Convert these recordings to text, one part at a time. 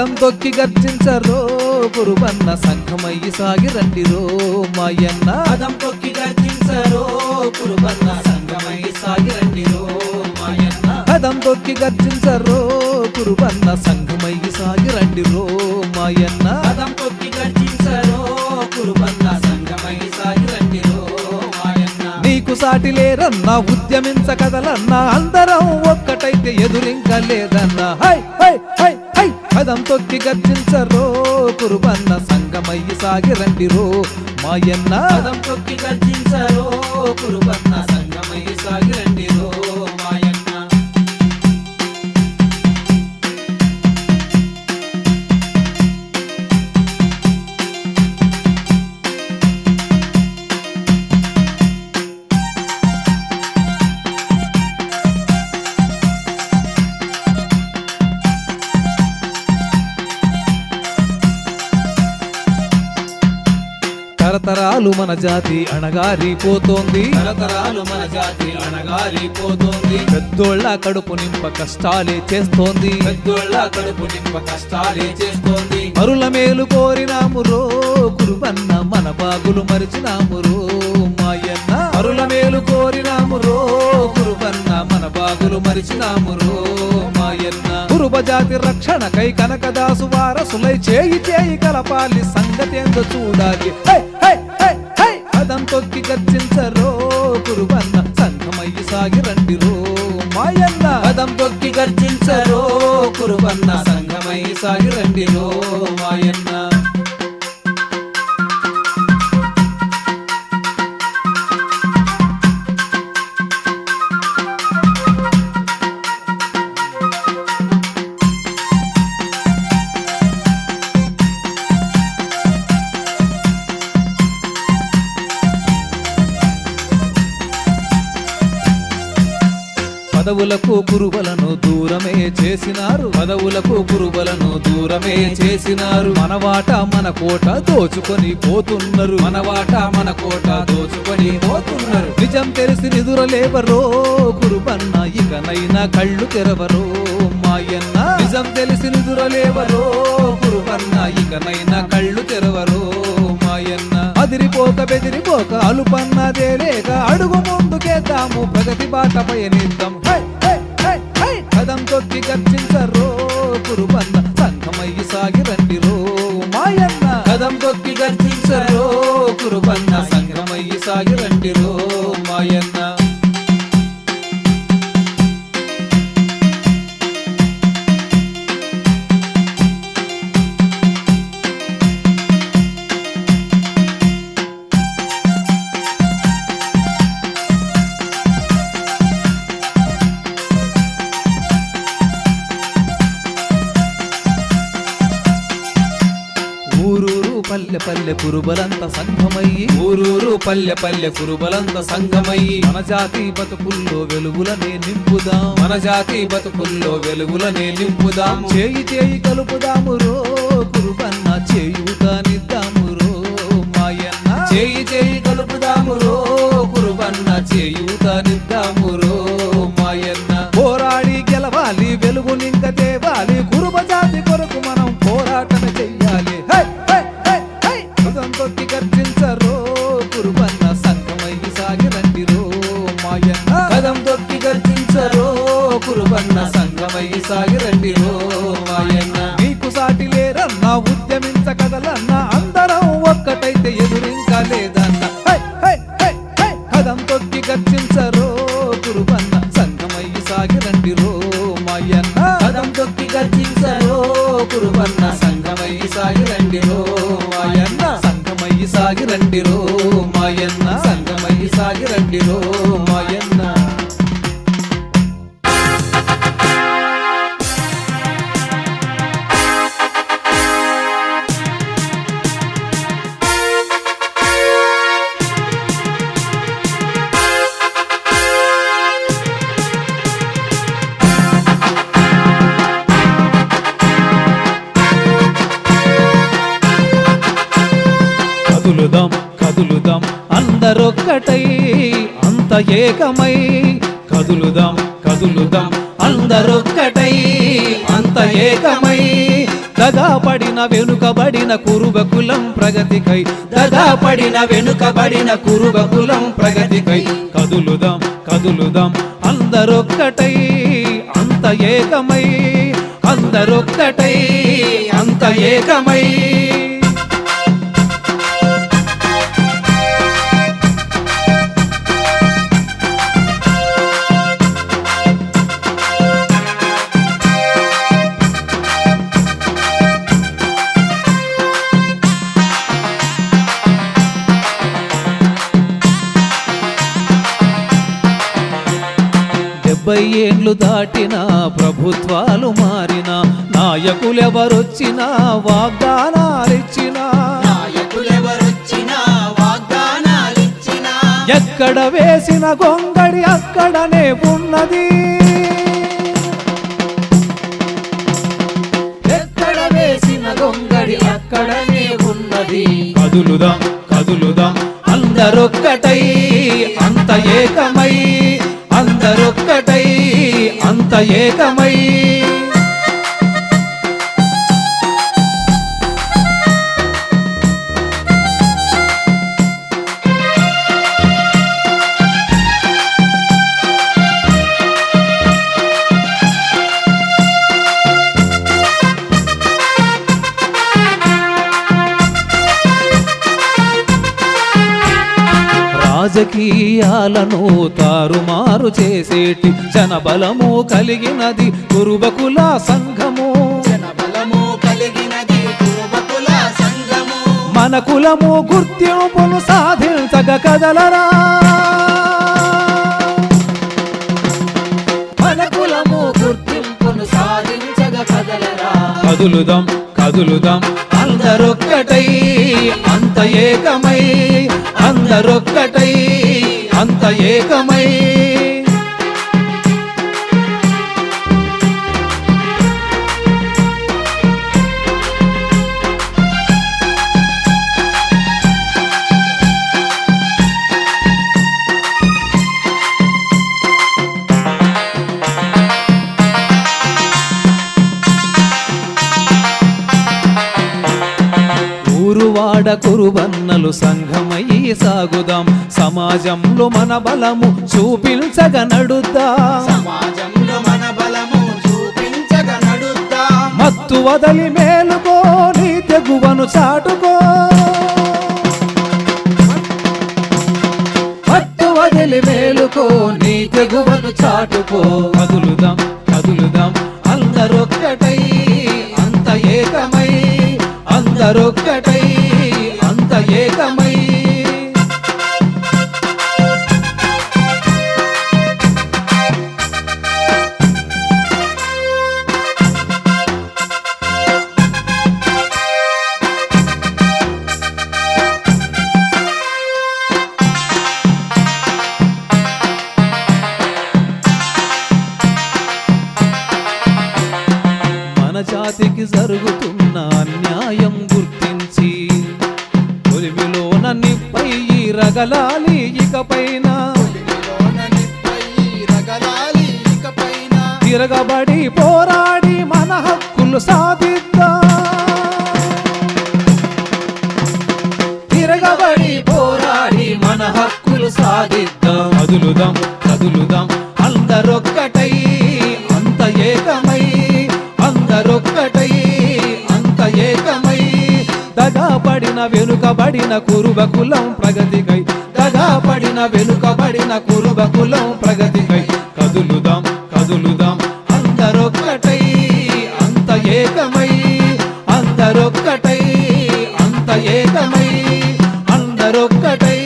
కదం తొక్కి గర్జించరో కురుబన్న సంఘమయ్యి సాగి రండిరో మాయన్న. పదం తొక్కి గర్జించరో కురుబన్న సంగమై సాగిరండిరో మాయన్న. కదం తొక్కి గర్జించరో కురుబన్న సంఘమయ్యి సాగి రండిరో మాయన్న. పదం తొక్కి గర్జించరో కురుబన్న సంగమై సాగిరండిరో మాయన్న. నీకు సాటి లేరన్నా ఉద్యమించ కదలన్నా అందరం ఒక్కటైతే ఎదురింక లేదన్నా హై హై హై! పాదం తొక్కి గర్జించరో కురుబన్న సంగమయ్యి సాగి రండిరో. మాయన్న పాదం తొక్కి గర్జించరో కురుబన్న సంగమయ్యి సాగిరండి తరతరాలు మన జాతి అణగారిపోతోంది. తరతరాలు మన జాతి అణగారిపోతోంది. పెద్దోళ్ళ కడుపు నింప కష్టాలే చేస్తోంది. పెద్దోళ్ళ కడుపు నింప కష్టాలే చేస్తోంది. మరుల మేలు కోరినాము రో కురుబన్న మన బాగులు మరిచినాము రో మాయన్న. మరుల మేలు కోరినాము రో మన బాగులు మరిచినాము రో మాయన్న. కురుబ జాతి రక్షణకై కనకదాసు వారసులై చేయి చేయి కలపాలి సంగతేందో చూడాలి. పదం తొక్కి గర్జించరో కురుబన్న. సంఘమయ్యి సాగి రండిరో మాయన్న. పదం తొక్కి గర్జించరో కురుబన్న. సంగమై సాగిరండిరో మాయన్న పదవులకు కురువలను దూరమే చేసినారు. పదవులకు కురువలను దూరమే చేసినారు. మన వాట మన కోట దోచుకొని పోతున్నారు. మన వాట మన కోట దోచుకొని పోతున్నారు. నిజం తెలిసి నిదురలేవరో కురుబన్న ఇకనైనా కళ్ళు తెరవరో మాయన్న. నిజం తెలిసి నిదురలేవరో కురుబన్న ఇకనైనా కళ్ళు తెరవరో. అదిరిపోక బెదిరిపోక అలుపన్నదే లేక అడుగు ముందుకేద్దాము. ప్రగతి బాట పయనిద్దాం కదం తొక్కి గర్జించరో కురుబన్న పల్లె కురుబలంత సంఘమయ్యి. ఊరూరు పల్లె పల్లె కురుబలంత సంఘమయ్యి. మన జాతి బతుకుల్లో వెలుగులనే నింపుదాం. మన జాతి బతుకుల్లో వెలుగులనే నింపుదాం. చేయి చేయి కలుపుదాము రో కురుబన్న చేయుతానిద్దాము రో మాయన్న. చేయి చేయి కలుపుదాము రో కురుబన్న చేయూతనిద్దాము కురుబన్న సంఘమయ్యి సాగి రండిరో మాయన్న కదం తొక్కి గర్జించరో కురుబన్న సంగమయ్యి సాగిరండిరో మాయన్న మీకు సాటి లేరన్నా ఉద్యమించ కదలన్నా అందరం ఒక్కటైతే ఎదురింకా లేదన్న కదం తొక్కి గర్జించరో కురుబన్న సంఘమయ్యి సాగి రండిరో మాయన్న కదం తొక్కి గర్జించరో కురుబన్న సంగమయ్యి సాగిరండిరో మాయన్న సంఘమయ్యి సాగి రండిరో ఏకమై కదులుదాం కదులుదాం అందరొక్కటై. అంత ఏకమై దగాపడిన వెనుకబడిన కురుబ కులం ప్రగతికై. దగాపడిన వెనుకబడిన కురుబ కులం ప్రగతికై. కదులుదాం కదులుదాం అందరొక్కటై. అంత ఏకమై అందరొక్కటై. అంత ఏకమై. ఏండ్లు దాటిన ప్రభుత్వాలు మారిన నాయకులెవరొచ్చినా వాగ్దానాలిచ్చినా. ఎక్కడ వేసిన గొంగడి అక్కడనే ఉన్నది. ఎక్కడ వేసిన గొంగడి అక్కడనే ఉన్నది. కదులుదాం కదులుదాం. అందరొక్కటై అంత ఏకమై అందరొక్కటై అంత ఏకమై. రాజకీయాలను తారుమా తారుమారు చేసేటి జనబలము కలిగినది కురుబకుల సంఘము. జనబలము కలిగినది పూర్వకుల సంఘము. మన కులము గుర్తింపును సాధించగ కదలరా. మన కులము గుర్తింపును సాధించగ కదలరా. కదులుదాం కదులుదాం. అందరొక్కటై అంత ఏకమై అందరొక్కటై అంత ఏకమై. ఊరువాడ కురుబన్నలు సంఘమై సాగుదాం. సమాజంలో మన బలము చూపించగ నడుద్దా. సమాజంలో మన బలము చూపించగ నడుద్దా. మత్తు వదలి మేలుకో నీ తెగువను చాటుకో. మత్తు వదిలి మేలుకో నీ తెగువను చాటుకో. అంత తిరగబడి పోరాడి మన హక్కులు సాధిద్దాం. తిరగబడి పోరాడి మన హక్కులు సాధిద్దాం. కదులుదాం కదులుదాం అందరొక్కటై అంత ఏకమై అందరొక్కటై అంత ఏకమై. దగాపడిన వెనుకబడిన కురుబ కులం ప్రగతికై. దగాపడిన వెనుకబడిన కురుబ కులం ప్రగతికై. కదులుదాం కదులుదాం అందరొక్కటై అంత ఏకమై అందరొక్కటై అంత ఏకమై అందరొక్కటై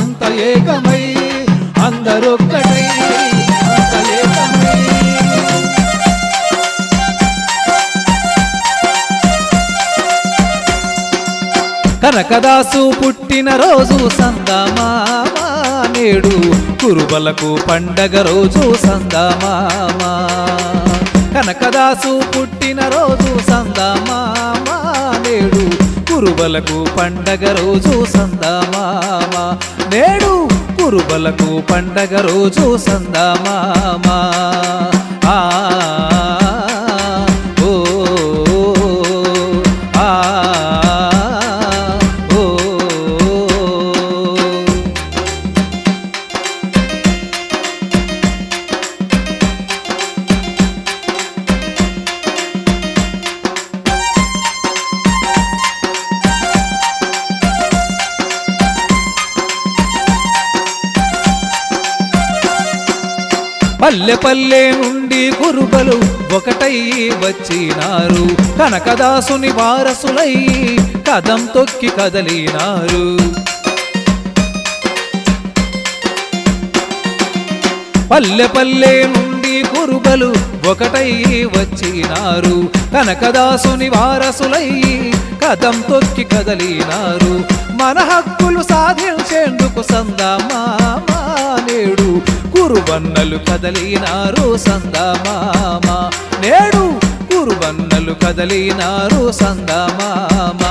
అంత ఏకమై అందరొక్కటై కనకదాసు పుట్టిన రోజు సందమా నేడు కురుబలకు పండగ రోజు సందమామ. కనకదాసు పుట్టిన రోజు సందమామా. నేడు కురుబలకు పండగ రోజు సందమామ. నేడు కురుబలకు పండగ రోజు సందమామ. ఆ పల్లె పల్లె నుండి కురుబలు ఒకటై వచ్చినారు. కనకదాసుని వారసులై కదం తొక్కి కదలినారు. పల్లె పల్లె నుండి కురుబలు ఒకటై వచ్చినారు. కనకదాసుని వారసులై కదం తొక్కి కదలినారు. మన హక్కులు సాధించేందుకు కురుబన్నలు కదలినారు సందమామ. నేడు కురుబన్నలు కదలినారు సందమామ.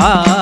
ఆ